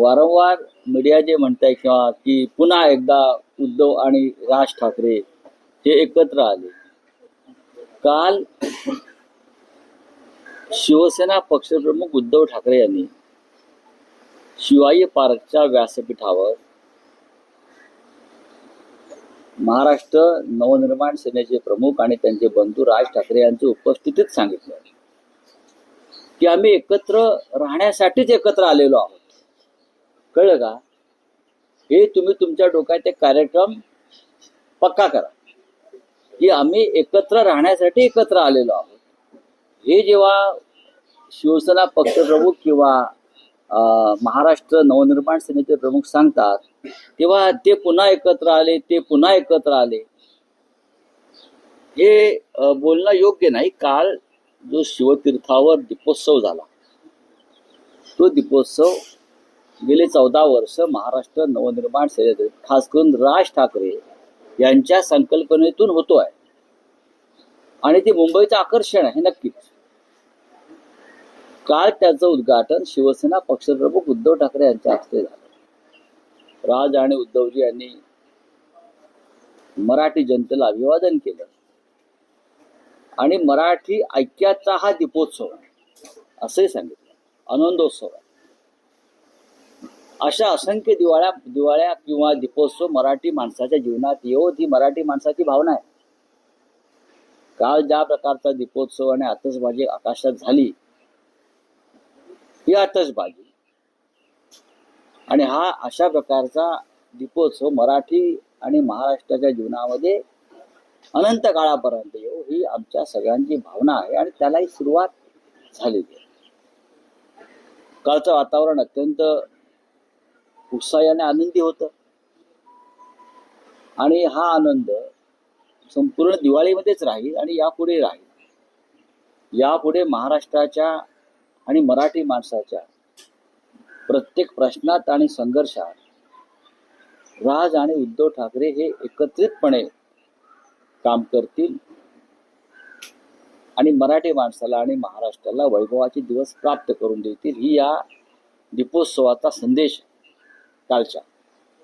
वारंवार मीडिया जे म्हणताय किंवा की पुन्हा एकदा उद्धव आणि राज ठाकरे हे एकत्र आले. काल शिवसेना पक्षप्रमुख उद्धव ठाकरे यांनी शिवाई पार्कच्या व्यासपीठावर महाराष्ट्र नवनिर्माण सेनेचे प्रमुख आणि त्यांचे बंधू राज ठाकरे यांच्या उपस्थितीत सांगितलं की आम्ही एकत्र राहण्यासाठीच एकत्र आलेलो आहोत. कळलं का? हे तुम्ही तुमच्या डोक्यात एक कार्यक्रम पक्का करा. की आम्ही एकत्र राहण्यासाठी एकत्र आलेलो आहोत. हे जेव्हा शिवसेना पक्षप्रमुख किंवा अं, महाराष्ट्र नवनिर्माण सेनेचे प्रमुख सांगतात तेव्हा ते पुन्हा एकत्र आले ते पुन्हा एकत्र आले. हे बोलणं योग्य नाही. काल जो शिवतीर्थावर दीपोत्सव झाला तो दीपोत्सव गेले चौदा वर्ष महाराष्ट्र नवनिर्माण सेनेत खास करून राज ठाकरे यांच्या संकल्पनेतून होतो आहे आणि ते मुंबईचं आकर्षण आहे नक्कीच. काल त्याचं उद्घाटन शिवसेना पक्षप्रमुख उद्धव ठाकरे यांच्या हस्ते झालं. राज आणि उद्धवजी यांनी मराठी जनतेला अभिवादन केलं. आणि मराठी ऐक्याचा हा दीपोत्सव आहे असंही सांगितलं. आनंदोत्सव आहे. अशा असंख्य दिवाळ्या दिवाळ्या किंवा दीपोत्सव मराठी माणसाच्या जीवनात येऊ ही मराठी माणसाची भावना आहे. काल ज्या प्रकारचा दीपोत्सव आणि आतषबाजी आकाशात झाली ही आतषबाजी. आणि हा अशा प्रकारचा दीपोत्सव मराठी आणि महाराष्ट्राच्या जीवनामध्ये अनंत काळापर्यंत येऊ ही आमच्या सगळ्यांची भावना आहे आणि त्यालाही सुरुवात झालेली आहे. कालचं वातावरण अत्यंत उत्साहाने आनंदी होतं. आणि हा आनंद संपूर्ण दिवाळीमध्येच राहील आणि यापुढे राहील. यापुढे महाराष्ट्राच्या आणि मराठी माणसाच्या प्रत्येक प्रश्नात आणि संघर्षात राज आणि उद्धव ठाकरे हे एकत्रितपणे काम करतील आणि मराठी माणसाला आणि महाराष्ट्राला वैभवाचे दिवस प्राप्त करून देतील. ही या दीपोत्सवाचा संदेश आहे. culture